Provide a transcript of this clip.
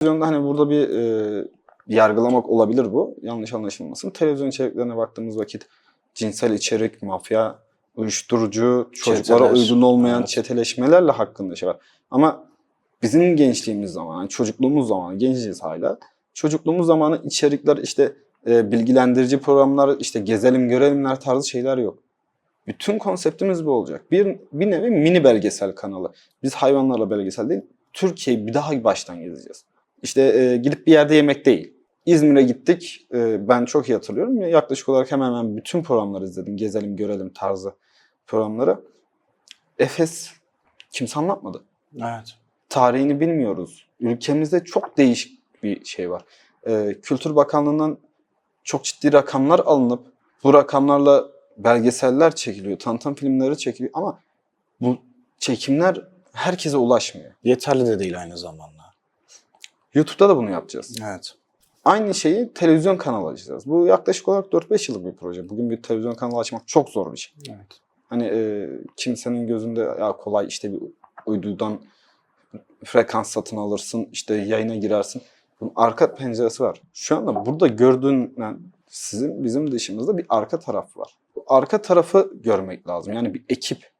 Televizyonda hani burada bir e, yargılamak olabilir bu. Yanlış anlaşılmasın. Televizyon içeriklerine baktığımız vakit cinsel içerik, mafya, uyuşturucu, çocuklara Çeteler. uygun olmayan Evet. çeteleşmelerle hakkında şey var. Ama bizim gençliğimiz zamanı, çocukluğumuz zamanı, genciz hala. Çocukluğumuz zamanı içerikler işte e, bilgilendirici programlar, işte gezelim görelimler tarzı şeyler yok. Bütün konseptimiz bu olacak. Bir, bir nevi mini belgesel kanalı. Biz hayvanlarla belgesel değil, Türkiye'yi bir daha baştan gezeceğiz. İşte e, gidip bir yerde yemek değil. İzmir'e gittik. E, ben çok iyi hatırlıyorum. Yaklaşık olarak hemen hemen bütün programları izledim. Gezelim, görelim tarzı programları. Efes kimse anlatmadı. Evet. Tarihini bilmiyoruz. Ülkemizde çok değişik bir şey var. E, Kültür Bakanlığı'ndan çok ciddi rakamlar alınıp bu rakamlarla belgeseller çekiliyor, tanıtım filmleri çekiliyor ama bu çekimler herkese ulaşmıyor. Yeterli de değil aynı zamanda. YouTube'da da bunu yapacağız. Evet. Aynı şeyi televizyon kanalı açacağız. Bu yaklaşık olarak 4-5 yıllık bir proje. Bugün bir televizyon kanalı açmak çok zor bir şey. Evet. Hani e, kimsenin gözünde ya kolay işte bir uydudan frekans satın alırsın, işte yayına girersin. Bunun arka penceresi var. Şu anda burada gördüğünden sizin bizim dışımızda bir arka taraf var. Bu arka tarafı görmek lazım. Yani bir ekip,